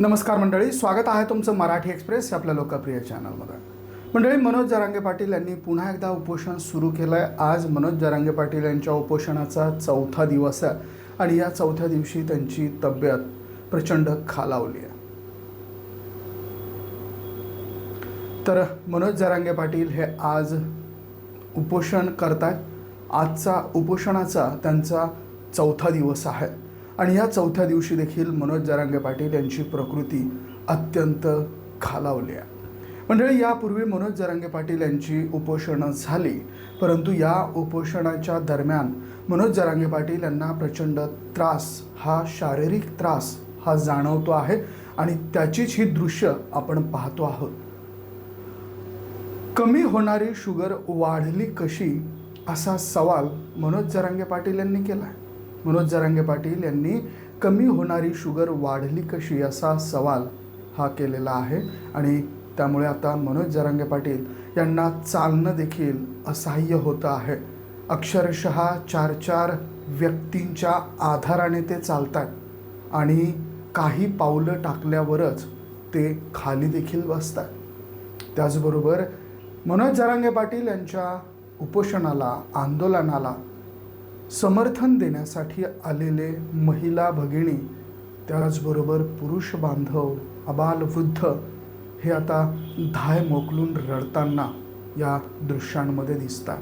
नमस्कार मंडळी स्वागत आहे तुमचं मराठी एक्सप्रेस आपल्या लोकप्रिय चॅनलमध्ये मंडळी मनोज जरांगे पाटील यांनी पुन्हा एकदा उपोषण सुरू केलं आहे आज मनोज जरांगे पाटील यांच्या उपोषणाचा चौथा दिवस आहे आणि या चौथ्या दिवशी त्यांची तब्येत प्रचंड खालावली आहे. तर मनोज जरांगे पाटील हे आज उपोषण करतायत. आजचा उपोषणाचा त्यांचा चौथा दिवस आहे. आणि या चौथ्या दिवशी देखील मनोज जरांगे पाटील यांची प्रकृती अत्यंत खालावली आहे. मंडळी यापूर्वी मनोज जरांगे पाटील यांची उपोषणं झाली परंतु या उपोषणाच्या दरम्यान मनोज जरांगे पाटील यांना प्रचंड त्रास हा शारीरिक त्रास हा जाणवतो आहे आणि त्याचीच ही दृश्य आपण पाहतो आहोत. कमी होणारी शुगर वाढली कशी असा सवाल मनोज जरांगे पाटील यांनी केला आहे मनोज जरांगे पाटील यांनी कमी होणारी शुगर वाढली कशी? असा सवाल हा केलेला आहे. आणि त्यामुळे आता मनोज जरांगे पाटील यांना चालणं देखील असह्य होतं आहे. अक्षरशः चार चार व्यक्तींच्या आधाराने ते चालतात आणि काही पावलं टाकल्यावरच ते खाली देखील बसतात. त्याचबरोबर मनोज जरांगे पाटील यांच्या उपोषणाला आंदोलनाला समर्थन देण्यासाठी आलेले महिला भगिनी त्याचबरोबर पुरुष बांधव अबालवृद्ध हे आता धाय मोकलून रडताना या दृश्यांमध्ये दिसतात.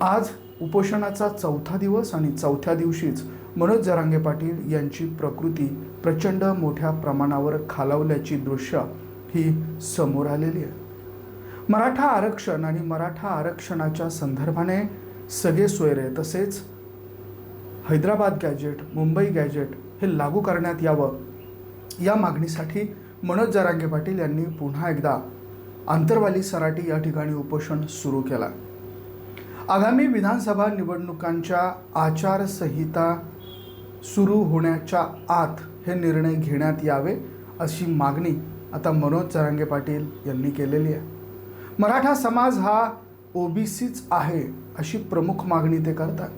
आज उपोषणाचा चौथा दिवस आणि चौथ्या दिवशीच मनोज जरांगे पाटील यांची प्रकृती प्रचंड मोठ्या प्रमाणावर खालावल्याची दृश्य ही समोर आलेली आहे. मराठा आरक्षण आणि मराठा आरक्षणाच्या संदर्भाने सगळे सोयरे तसेच हैदराबाद गॅजेट मुंबई गॅजेट हे लागू करण्यात यावं. या मागणीसाठी मनोज जरांगे पाटील यांनी पुन्हा एकदा आंतरवाली सराटी या ठिकाणी उपोषण सुरू केला. आगामी विधानसभा निवडणुकांच्या आचारसंहिता सुरू होण्याच्या आत हे निर्णय घेण्यात यावे अशी मागणी आता मनोज जरांगे पाटील यांनी केलेली आहे. मराठा समाज हा ओबीसीच आहे. अशी प्रमुख मागणी ते करतात.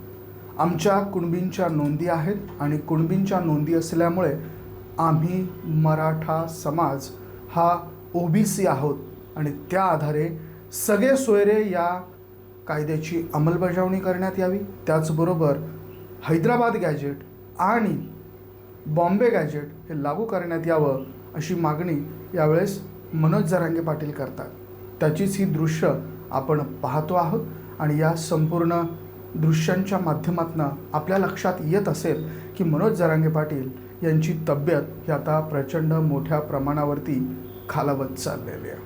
आमच्या कुणबींच्या नोंदी आहेत आणि कुणबींच्या नोंदी असल्यामुळे आम्ही मराठा समाज हा ओ बी सी आहोत आणि त्या आधारे सगळे सोयरे या कायद्याची अंमलबजावणी करण्यात यावी. त्याचबरोबर हैदराबाद गॅजेट आणि बॉम्बे गॅजेट हे लागू करण्यात यावं अशी मागणी यावेळेस मनोज जरांगे पाटील करतात. त्याचीच ही दृश्य आपण पाहतो आहोत. आणि या संपूर्ण दृश्यांच्या माध्यमातून आपल्या लक्षात येत असेल की मनोज जरांगे पाटील यांची तब्येत ही आता प्रचंड मोठ्या प्रमाणावरती खालावत चाललेली आहे.